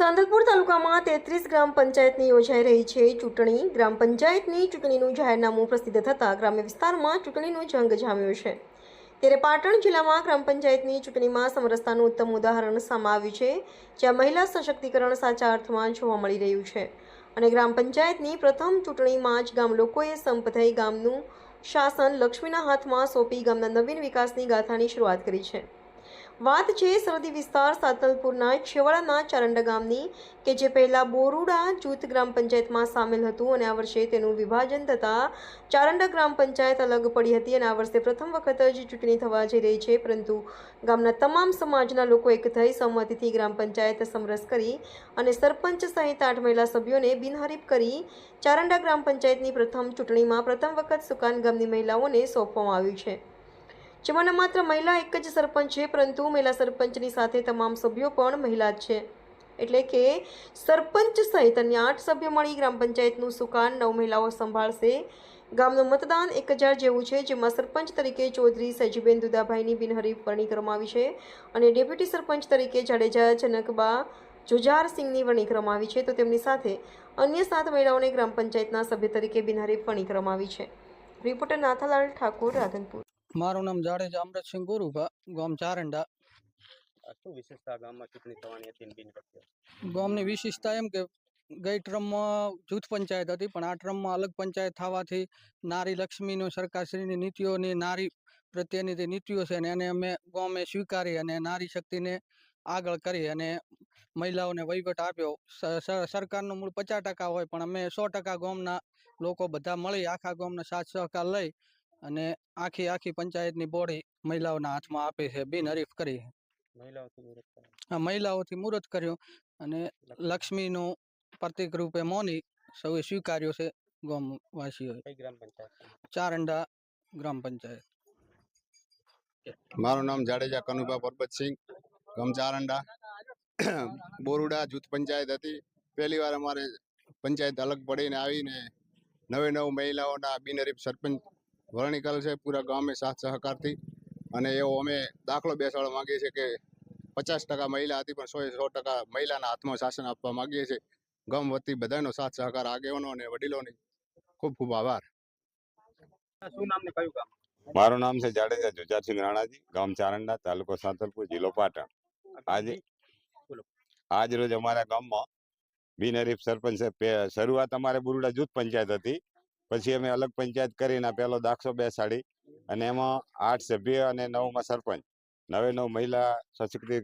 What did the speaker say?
સાંતલપુર તાલુકામાં તેત્રીસ ગ્રામ પંચાયતની યોજાઈ રહી છે ચૂંટણી. ગ્રામ પંચાયતની ચૂંટણીનું જાહેરનામું પ્રસિદ્ધ થતાં ગ્રામ્ય વિસ્તારમાં ચૂંટણીનો જંગ જામ્યો છે. ત્યારે પાટણ જિલ્લામાં ગ્રામ પંચાયતની ચૂંટણીમાં સમરસતાનું ઉત્તમ ઉદાહરણ સામે આવ્યું છે, જ્યાં મહિલા સશક્તિકરણ સાચા અર્થમાં જોવા મળી રહ્યું છે. અને ગ્રામ પંચાયતની પ્રથમ ચૂંટણીમાં જ ગામ લોકોએ સંપ થઈ ગામનું શાસન લક્ષ્મીના હાથમાં સોંપી ગામના નવીન વિકાસની ગાથાની શરૂઆત કરી છે. વાત છે સરહદી વિસ્તાર સાતલપુરના છેવાડાના ચારંડા ગામની કે જે પહેલાં બોરુડા જૂથ ગ્રામ પંચાયતમાં સામેલ હતું અને આ વર્ષે તેનું વિભાજન થતાં ચારંડા ગ્રામ પંચાયત અલગ પડી હતી અને આ વર્ષે પ્રથમ વખત જ ચૂંટણી થવા જઈ રહી છે. પરંતુ ગામના તમામ સમાજના લોકો એક થઈ સહમતિથી ગ્રામ પંચાયત સમરસ કરી અને સરપંચ સહિત આઠ મહિલા સભ્યોને બિનહરીફ કરી ચારંડા ગ્રામ પંચાયતની પ્રથમ ચૂંટણીમાં પ્રથમ વખત સુકાન ગામની મહિલાઓને સોંપવામાં આવ્યું છે. જેમાંના માત્ર મહિલા એક જ સરપંચ છે, પરંતુ મહિલા સરપંચની સાથે તમામ સભ્યો પણ મહિલા જ છે. એટલે કે સરપંચ સહિત અન્ય આઠ સભ્યો મળી ગ્રામ પંચાયતનું સુકાન નવ મહિલાઓ સંભાળશે. ગામનું મતદાન એક હજાર જેવું છે, જેમાં સરપંચ તરીકે ચૌધરી સજીબેન દુદાભાઈની બિનહરીફ વરણી કરવામાં આવી છે અને ડેપ્યુટી સરપંચ તરીકે જાડેજા જનકબા જુજાર સિંહની વરણી કરવામાં આવી છે. તો તેમની સાથે અન્ય સાત મહિલાઓને ગ્રામ પંચાયતના સભ્ય તરીકે બિનહરીફ વરણી કરવામાં આવી છે. રિપોર્ટર નાથાલાલ ઠાકોર, રાધનપુર. મારું નામ જાડેજા અમૃતસિંહ ગુરુભા ગામ ચારંડા. શું વિશેષતા ગામમાં ચૂંટણી થવાની હતી ગામની વિશેષતા એમ કે ગઈ ટ્રમમાં જૂથ પંચાયત હતી પણ આ ટ્રમમાં અલગ પંચાયત થવાથી નારી લક્ષ્મીનો સરકારશ્રીની નીતિઓની નારી પ્રત્યેની જે નીતિઓ છે ને એને અમે ગામે સ્વીકારી અને નારી શક્તિને આગળ કરી અને મહિલાઓને વહીવટ આપ્યો. સરકારનું મૂળ પચાસ ટકા હોય પણ અમે સો ટકા ગામના લોકો બધા મળી આખા ગામના સાથ સહકાર લઈ અને આખી આખી પંચાયતની બોડી મહિલાઓના હાથમાં આપે છે બિનહરીફ કરી મહિલાઓથી વિરોધ કરે. મહિલાઓથી મુહૂર્ત કર્યું અને લક્ષ્મીનું પ્રતિક રૂપે મોની સૌએ સ્વીકાર્યો છે ગામવાસીઓએ. વાસીઓ ગ્રામ પંચાયત ચારંડા ગ્રામ પંચાયત. મારું નામ જાડેજા કનુભા પરબતસિંહ ગામ ચારંડા બોરુડા જૂથ પંચાયત હતી. પહેલી વાર અમારે પંચાયત અલગ પડીને આવીને નવે નવ મહિલાઓના બિનહરીફ સરપંચ વરણી કરેલ છે પૂરા ગામે સાથ સહકારથી. અને એવો અમે દાખલો બેસાડવા માગીએ છીએ કે પચાસ ટકા મહિલા હતી પણ સો સો ટકા મહિલાના હાથમાં શાસન આપવા માગીએ છીએ. ગામ વતી બધાનો સાથ સહકાર આગેવાનો અને વડીલોની ખૂબ ખૂબ આભાર. શું નામ ને કયું ગામ? મારું નામ છે જાડેજા જુજારસિંહ રાણાજી ગામ ચારંડા તાલુકો સાંતલપુર જિલ્લો પાટણ. આજે આજ રોજ અમારા ગામમાં બિનહરીફ સરપંચ શરૂઆત અમારે બુરુડા જૂથ પંચાયત હતી. પછી અમે અલગ પંચાયત કરીને પહેલો દાખલો બેસાડી અને એમાં આઠ સભ્ય અને નવમાં સરપંચ. નવે નવ મહિલા સશક્તિ